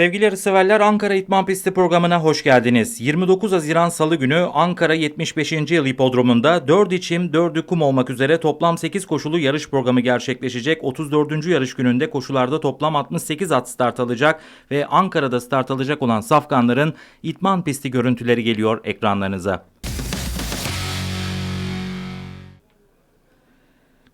Sevgili yarışseverler Ankara İtman Pisti programına hoş geldiniz. 29 Haziran Salı günü Ankara 75. Yıl Hipodromu'nda 4 içim 4'ü kum olmak üzere toplam 8 koşulu yarış programı gerçekleşecek. 34. yarış gününde koşularda toplam 68 at start alacak ve Ankara'da start alacak olan safkanların İtman Pisti görüntüleri geliyor ekranlarınıza.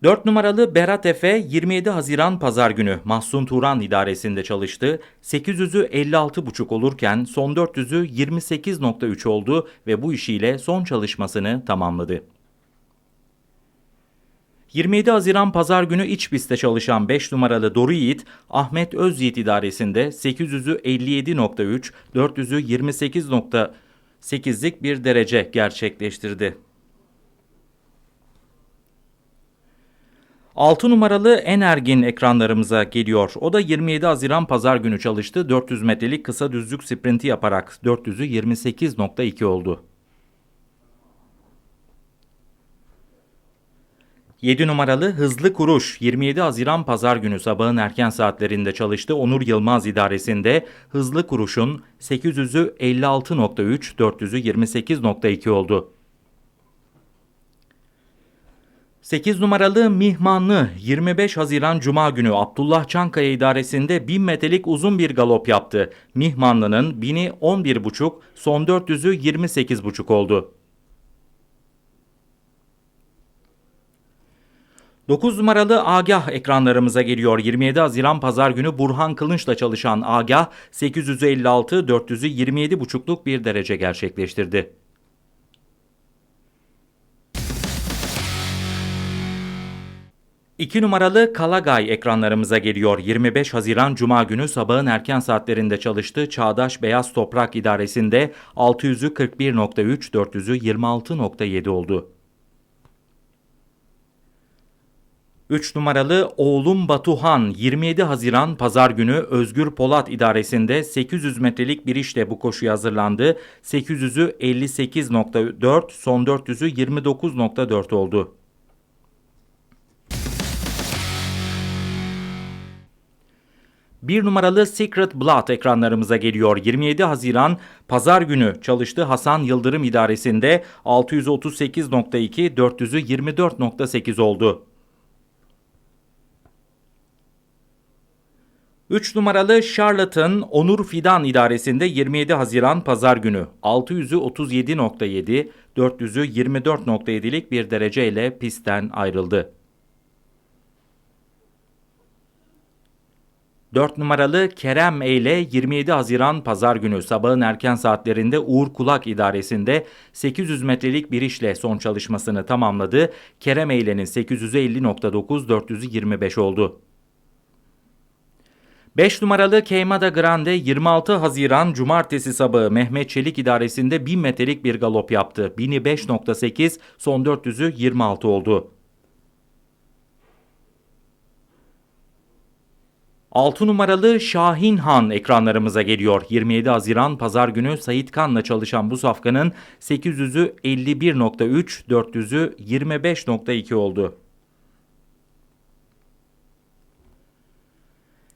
4 numaralı Berat Efe 27 Haziran Pazar günü Mahsun Turan idaresinde çalıştı. 800'ü 56,5 olurken son 400'ü 28,3 oldu ve bu işiyle son çalışmasını tamamladı. 27 Haziran Pazar günü iç pistte çalışan 5 numaralı Doru Yiğit, Ahmet Özyiğit idaresinde 800'ü 57.3, 400'ü 28.8'lik bir derece gerçekleştirdi. 6 numaralı Energin ekranlarımıza geliyor. O da 27 Haziran Pazar günü çalıştı. 400 metrelik kısa düzlük sprinti yaparak 400'ü 28.2 oldu. 7 numaralı Hızlı Kuruş 27 Haziran Pazar günü sabahın erken saatlerinde çalıştı. Onur Yılmaz idaresinde Hızlı Kuruş'un 800'ü 56.3, 400'ü 28.2 oldu. 8 numaralı Mihmanlı 25 Haziran Cuma günü Abdullah Çankaya idaresinde 1000 metrelik uzun bir galop yaptı. Mihmanlı'nın 1000'i 11,5, son 400'ü 28,5 oldu. 9 numaralı Agah ekranlarımıza geliyor. 27 Haziran Pazar günü Burhan Kılınç'la çalışan Agah 856, 400'ü 27,5'luk bir derece gerçekleştirdi. 2 numaralı Kalagay ekranlarımıza geliyor. 25 Haziran Cuma günü sabahın erken saatlerinde çalıştı. Çağdaş Beyaz Toprak İdaresi'nde 600'ü 41.3, 400'ü 26.7 oldu. 3 numaralı Oğlum Batuhan 27 Haziran Pazar günü Özgür Polat idaresinde 800 metrelik bir işle bu koşuya hazırlandı. 800'ü 58.4, son 400'ü 29.4 oldu. 1 numaralı Secret Blood ekranlarımıza geliyor. 27 Haziran Pazar günü çalıştı Hasan Yıldırım idaresinde 638.2, 400'ü 24.8 oldu. 3 numaralı Charlatan Onur Fidan idaresinde 27 Haziran Pazar günü 600'ü 37.7, 400'ü 24.7'lik bir dereceyle pistten ayrıldı. 4 numaralı Kerem Eyle 27 Haziran Pazar günü sabahın erken saatlerinde Uğur Kulak idaresinde 800 metrelik bir işle son çalışmasını tamamladı. Kerem Eyle'nin 850.9 425 oldu. 5 numaralı Keymada Grande 26 Haziran Cumartesi sabahı Mehmet Çelik idaresinde 1000 metrelik bir galop yaptı. 1000'i 5.8 son 400'ü 26 oldu. 6 numaralı Şahin Han ekranlarımıza geliyor. 27 Haziran Pazar günü Sait Kan'la çalışan bu safkanın 800'ü 51.3, 400'ü 25.2 oldu.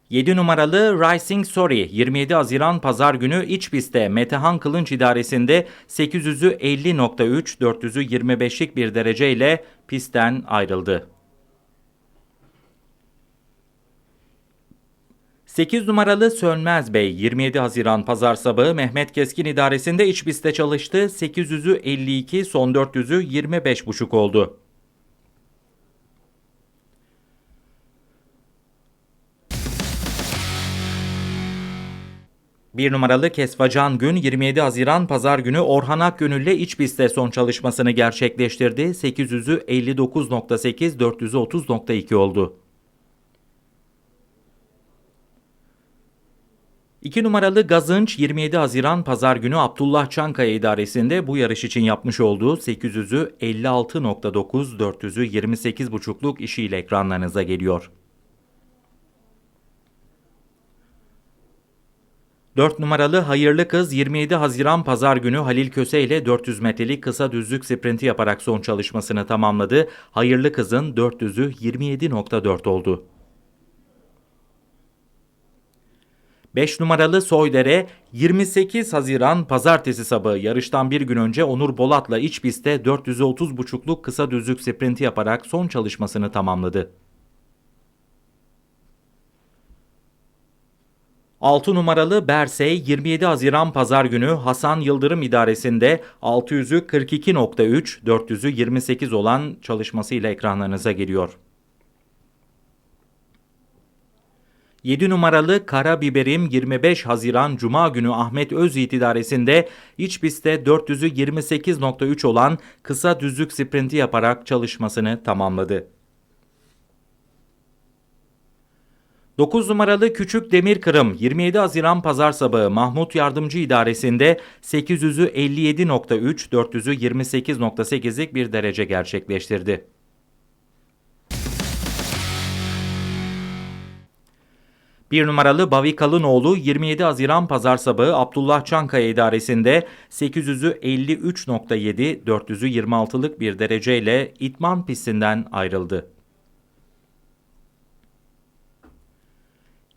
7 numaralı Rising Sorry 27 Haziran Pazar günü iç pistte Metehan Kılınç idaresinde 800'ü 50.3, 400'ü 25'lik bir dereceyle pistten ayrıldı. 8 numaralı Sönmez Bey 27 Haziran Pazar sabahı Mehmet Keskin idaresinde iç pistte çalıştı. 800'ü 52, son 400'ü 25,5 oldu. Bir numaralı Kesfacan Gün 27 Haziran Pazar günü Orhan Akgönül ile iç pistte son çalışmasını gerçekleştirdi. 800'ü 59.8, 400'ü 30.2 oldu. 2 numaralı Gazınç 27 Haziran Pazar günü Abdullah Çankaya idaresinde bu yarış için yapmış olduğu 800'ü 56.9, 400'ü 28.5'luk işiyle ekranlarınıza geliyor. 4 numaralı Hayırlı Kız 27 Haziran Pazar günü Halil Köse ile 400 metrelik kısa düzlük sprinti yaparak son çalışmasını tamamladı. Hayırlı Kız'ın 400'ü 27.4 oldu. 5 numaralı Soydere 28 Haziran Pazartesi sabahı yarıştan bir gün önce Onur Bolat'la iç pistte 430.5'luk kısa düzlük sprinti yaparak son çalışmasını tamamladı. 6 numaralı Bersey 27 Haziran Pazar günü Hasan Yıldırım idaresinde 600'ü 42.3, 400'ü 28 olan çalışmasıyla ekranlarınıza geliyor. 7 numaralı Kara Biberim 25 Haziran Cuma günü Ahmet Özyiğit idaresinde iç pistte 400'ü 28.3 olan kısa düzlük sprinti yaparak çalışmasını tamamladı. 9 numaralı Küçük Demir Kırım 27 Haziran Pazar sabahı Mahmut Yardımcı idaresinde 800'ü 57.3, 400'ü 28.8'lik bir derece gerçekleştirdi. Bir numaralı Bavi Kalınoğlu 27 Haziran Pazar sabahı Abdullah Çankaya idaresinde 800'ü 53.7, 400'ü 26'lık bir dereceyle itman pistinden ayrıldı.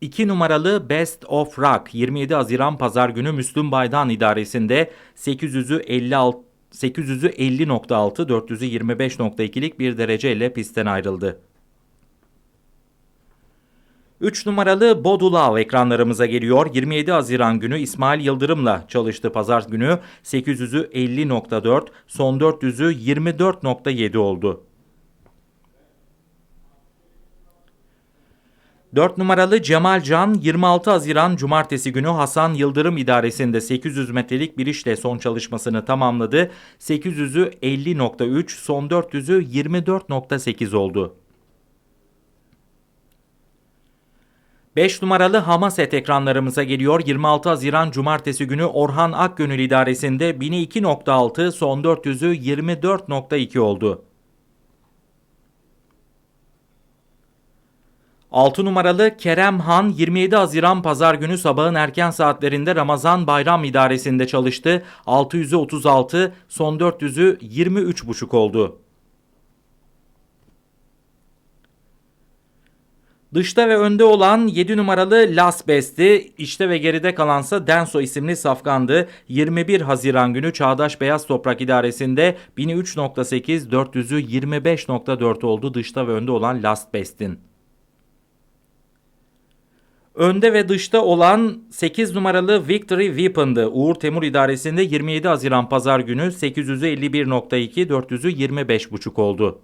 2 numaralı Best of Rock 27 Haziran Pazar günü Müslüm Baydan idaresinde 800'ü 56 800'ü 50.6, 400'ü 25.2'lik bir dereceyle pistten ayrıldı. 3 numaralı Bodulav ekranlarımıza geliyor. 27 Haziran günü İsmail Yıldırım'la çalıştı pazar günü. 800'ü 50.4, son 400'ü 24.7 oldu. 4 numaralı Cemal Can 26 Haziran Cumartesi günü Hasan Yıldırım idaresinde 800 metrelik bir işle son çalışmasını tamamladı. 800'ü 50.3, son 400'ü 24.8 oldu. 5 numaralı Hamaset ekranlarımıza geliyor. 26 Haziran Cumartesi günü Orhan Akgönül idaresinde 1002.6, son 400'ü 24.2 oldu. 6 numaralı Kerem Han 27 Haziran Pazar günü sabahın erken saatlerinde Ramazan Bayram idaresinde çalıştı. 600'ü 36, son 400'ü 23,5 oldu. Dışta ve önde olan 7 numaralı Las Best'i, içte ve geride kalansa Denso isimli safkandı. 21 Haziran günü Çağdaş Beyaz Toprak İdaresi'nde 1003.8, 400'ü 25.4 oldu dışta ve önde olan Last Best'in. Önde ve dışta olan 8 numaralı Victory Weapon'dı. Uğur Temur idaresinde 27 Haziran Pazar günü 800'ü 51.2, 400'ü 25.5 oldu.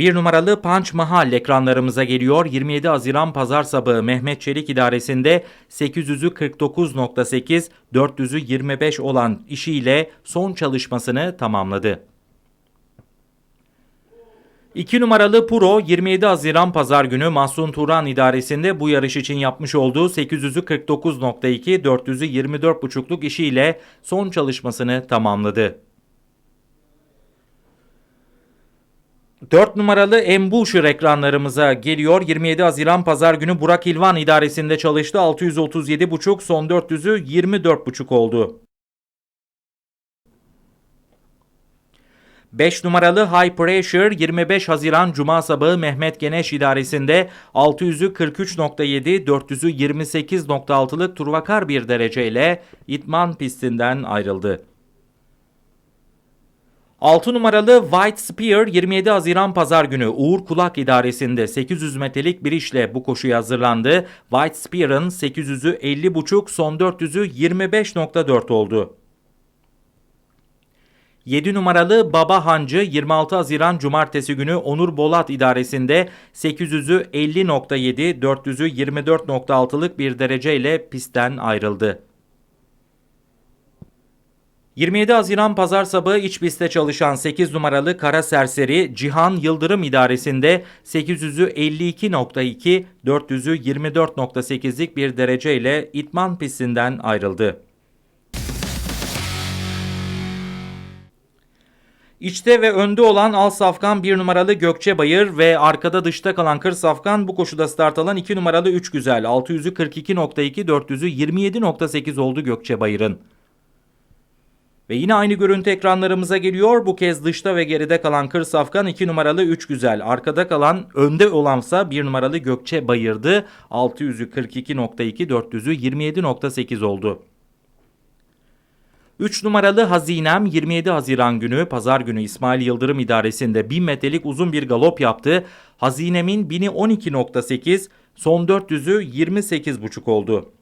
Bir numaralı Punch Mahal ekranlarımıza geliyor. 27 Haziran Pazar sabahı Mehmet Çelik idaresinde 800'ü 49.8, 400'ü 25 olan işiyle son çalışmasını tamamladı. 2 numaralı Puro 27 Haziran Pazar günü Mahsun Turan idaresinde bu yarış için yapmış olduğu 800'ü 49.2, 400'ü 24.5'luk işiyle son çalışmasını tamamladı. 4 numaralı Embuşur ekranlarımıza geliyor. 27 Haziran Pazar günü Burak İlvan idaresinde çalıştı. 637.5 son 400'ü 24.5 oldu. 5 numaralı High Pressure 25 Haziran Cuma sabahı Mehmet Geneş idaresinde 600'ü 43.7, 400'ü 28.6'lık turvakar bir dereceyle itman pistinden ayrıldı. 6 numaralı White Spear 27 Haziran Pazar günü Uğur Kulak idaresinde 800 metrelik bir işle bu koşuya hazırlandı. White Spear'ın 800'ü 50.5 son 400'ü 25.4 oldu. 7 numaralı Baba Hancı 26 Haziran Cumartesi günü Onur Bolat idaresinde 800'ü 50.7, 400'ü 24.6'lık bir dereceyle pistten ayrıldı. 27 Haziran Pazar sabahı iç pistte çalışan 8 numaralı Kara Serseri Cihan Yıldırım idaresinde 800'ü 52.2, 400'ü 24.8'lik bir dereceyle itman pistinden ayrıldı. İçte ve önde olan Al Safkan 1 numaralı Gökçe Bayır ve arkada dışta kalan Kır Safkan bu koşuda start alan 2 numaralı 3 güzel. 600'ü 42.2, 400'ü 27.8 oldu Gökçe Bayır'ın. Ve yine aynı görüntü ekranlarımıza geliyor. Bu kez dışta ve geride kalan Kır Safkan 2 numaralı 3 güzel. Arkada kalan önde olansa 1 numaralı Gökçe Bayırdı. 600'ü 42.2 400'ü 27.8 oldu. 3 numaralı Hazinem 27 Haziran günü pazar günü İsmail Yıldırım idaresinde 1000 metrelik uzun bir galop yaptı. Hazinemin 1000'i 12.8 son 400'ü 28.5 oldu.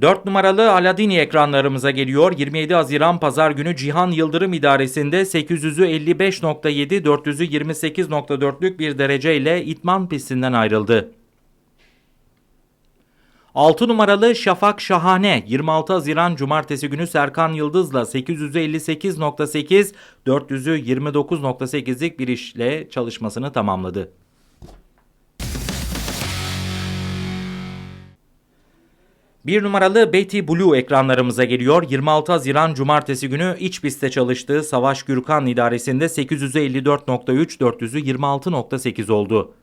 4 numaralı Aladini ekranlarımıza geliyor. 27 Haziran Pazar günü Cihan Yıldırım idaresinde 800'ü 55.7, 400'ü 28.4'lük bir dereceyle itman pistinden ayrıldı. 6 numaralı Şafak Şahane 26 Haziran Cumartesi günü Serkan Yıldız'la 858.8, 400'ü 29.8'lik bir işle çalışmasını tamamladı. Bir numaralı Betty Blue ekranlarımıza geliyor. 26 Haziran Cumartesi günü iç pistte çalıştığı Savaş Gürkan idaresinde 854.3, 400'ü 26.8 oldu.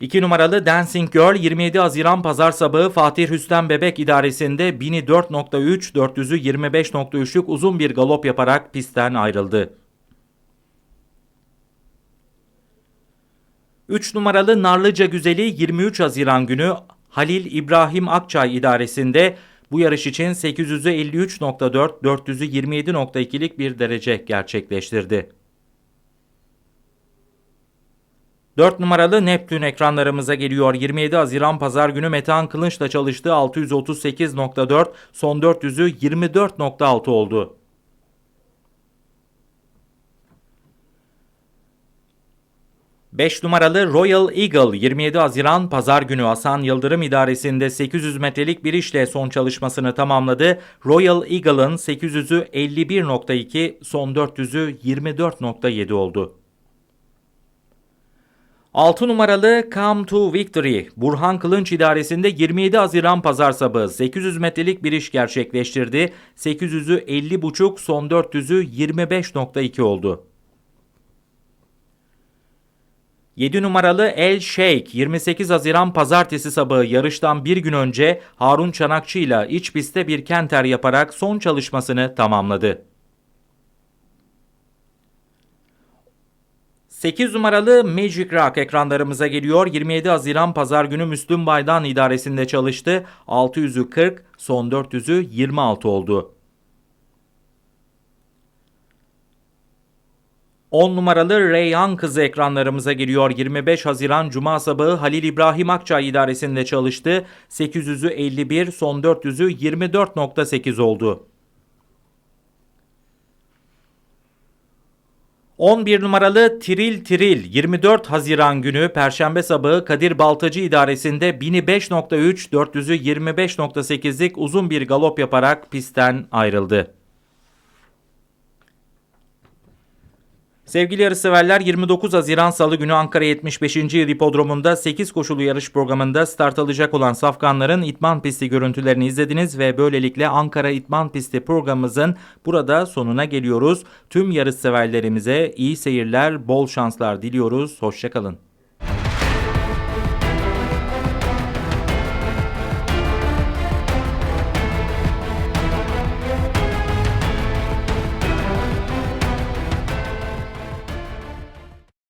2 numaralı Dancing Girl 27 Haziran Pazar sabahı Fatih Rüstem Bebek idaresinde 1000'i 4.3, 400'ü 25.3'lük uzun bir galop yaparak pistten ayrıldı. 3 numaralı Narlıca Güzeli 23 Haziran günü Halil İbrahim Akçay idaresinde bu yarış için 800'ü 53.4, 400'ü 27.2'lik bir derece gerçekleştirdi. 4 numaralı Neptün ekranlarımıza geliyor. 27 Haziran Pazar günü Metehan Kılınç'la çalıştığı 638.4, son 400'ü 24.6 oldu. Beş numaralı Royal Eagle 27 Haziran Pazar günü Hasan Yıldırım idaresinde 800 metrelik bir işle son çalışmasını tamamladı. Royal Eagle'ın 800'ü 51.2, son 400'ü 24.7 oldu. 6 numaralı Come to Victory, Burhan Kılınç idaresinde 27 Haziran pazar sabahı 800 metrelik bir iş gerçekleştirdi. 800'ü 50.5, son 400'ü 25.2 oldu. 7 numaralı El Sheikh 28 Haziran pazartesi sabahı yarıştan bir gün önce Harun Çanakçı ile iç pistte bir kenter yaparak son çalışmasını tamamladı. 8 numaralı Magic Rock ekranlarımıza geliyor. 27 Haziran pazar günü Müslüm Baydan idaresinde çalıştı. 600'ü 40, son 400'ü 26 oldu. 10 numaralı Reyhan kızı ekranlarımıza geliyor. 25 Haziran Cuma sabahı Halil İbrahim Akçay idaresinde çalıştı. 800'ü 51, son 400'ü 24.8 oldu. 11 numaralı Tiril Tiril 24 Haziran günü Perşembe sabahı Kadir Baltacı idaresinde 1000'i 5.3, 400'ü 25.8'lik uzun bir galop yaparak pistten ayrıldı. Sevgili yarışseverler 29 Haziran Salı günü Ankara 75. Yıl Hipodromu'nda 8 koşulu yarış programında start alacak olan safkanların itman pisti görüntülerini izlediniz ve böylelikle Ankara İtman Pisti programımızın burada sonuna geliyoruz. Tüm yarışseverlerimize iyi seyirler, bol şanslar diliyoruz. Hoşçakalın.